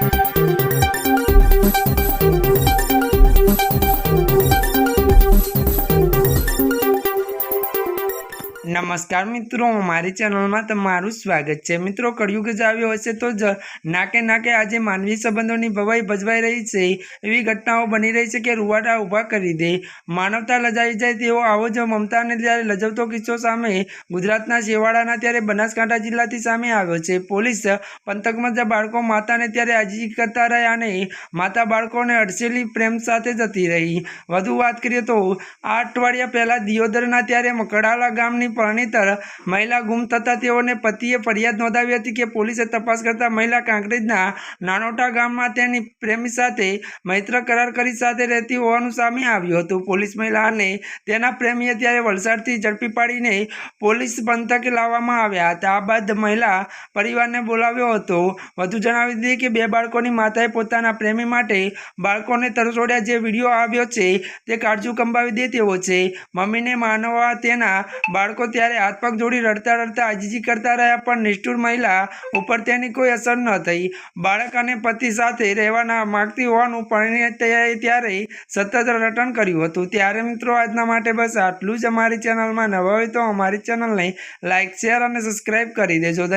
Thank you. નમસ્કાર મિત્રો, મારી ચેનલમાં તમારું સ્વાગત છે. મિત્રો, કળિયુગ જ આવ્યો હશે તો જ નાકે નાકે આજે માનવી સંબંધોની ભવાઈ ભજવાઈ રહી છે. એવી ઘટનાઓ બની રહી છે કે રૂવાટા ઊભા કરી દે. માનવતા લજાવી જાય તેવો આવો જ મમતાને ત્યારે લજવતો કિસ્સો સામે ગુજરાતના શેવાડાના ત્યારે બનાસકાંઠા જિલ્લાથી સામે આવ્યો છે. પોલીસ પંથકમાં જ બાળકો માતાને ત્યારે આજી કરતા રહ્યા અને માતા બાળકોને અડસેલી પ્રેમ સાથે જતી રહી. વધુ વાત કરીએ તો આ અઠવાડિયા પહેલાં દિયોદરના ત્યારે મકડાલા ગામની પરણિતર મહિલા ગુમ થતાં તેઓને પતિએ ફરિયાદ નોંધાવી હતી કે પોલીસે તપાસ કરતા મહિલા કાંકરેજના નાનોટા ગામમાં તેની પ્રેમી સાથે મૈત્ર કરાર કરી સાથે રહેતી હોવાનું સામે આવ્યું હતું. પોલીસ મહિલાને તેના પ્રેમીએ ત્યારે વલસાડથી ઝડપી પાડીને પોલીસ પંથકે લાવવામાં આવ્યા હતા. આ બાદ મહિલા પરિવારને બોલાવ્યો હતો. વધુ જણાવી દઈએ કે બે બાળકોની માતાએ પોતાના પ્રેમી માટે બાળકોને તરસોડ્યા જે વીડિયો આવ્યો છે તે કાળજુ કંબાવી દે તેવો છે. મમ્મીને માનવા તેના બાળકો ત્યારે હાથ પગ જોડી રડતા રડતા આજીજી કરતા રહ્યા, પણ નિષ્ઠુર મહિલા ઉપર તેની કોઈ અસર ન થઈ. બાળક અને પતિ સાથે રહેવાના માગતી હોવાનું પરિણય ત્યારે સતત રટણ કર્યું હતું. ત્યારે મિત્રો, આજના માટે બસ આટલું જ અમારી ચેનલમાં નવા હોય તો અમારી ચેનલને લાઇક શેર અને સબસ્ક્રાઈબ કરી દેજો.